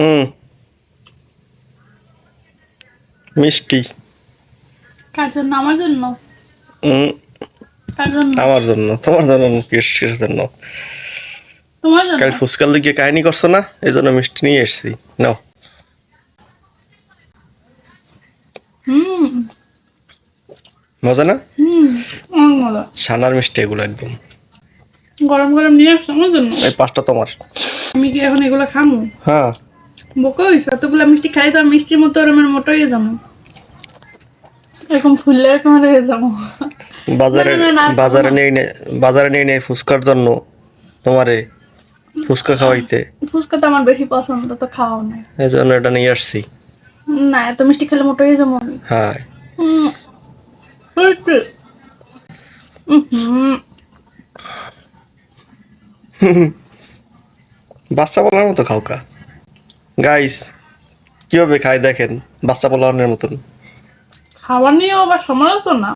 হুম। মিষ্টি। কার জন্য? আমার জন্য? হুম। আমার জন্য তোমার জন্য কিসের জন্য। তোমার জন্য? কাল লিগে কাহিনী করছ না? এই জন্য মিষ্টি নিয়ে এসছি। নাও। হুম। মজা না? হুম মজা। সানার মিষ্টি এগুলো একদম। গরম গরম নিয়ে আসছো আমার জন্য? এই পাঁচটা তোমার। আমি কি এখন এগুলো খামু? হ্যাঁ। বোকা এতগুলো মিষ্টি খাই তো আর মিষ্টির মতো ওরমের মোটো হয়ে যাব এরকম ফুললে এরকম হয়ে যাব বাজারে আর বাজারে নিয়ে নে- বাজারে নিয়ে নেই ফুচকার জন্য তোমারে ফুচকা খাওয়াইতে। ফুচকা তো আমার বেশি পছন্দ তো খাওয়াও না। এই জন্য এটা নিয়ে আসছি। না এত মিষ্টি খেলে মোটো হয়ে যাব আমি। হ্যাঁ। বাচ্চা পোলার মতো খাও কা। গাইস কীভাবে খায় দেখেন? বাচ্চা পোলাওয়ানের মতন। খাবার নিয়েও আবার সমালোচনা।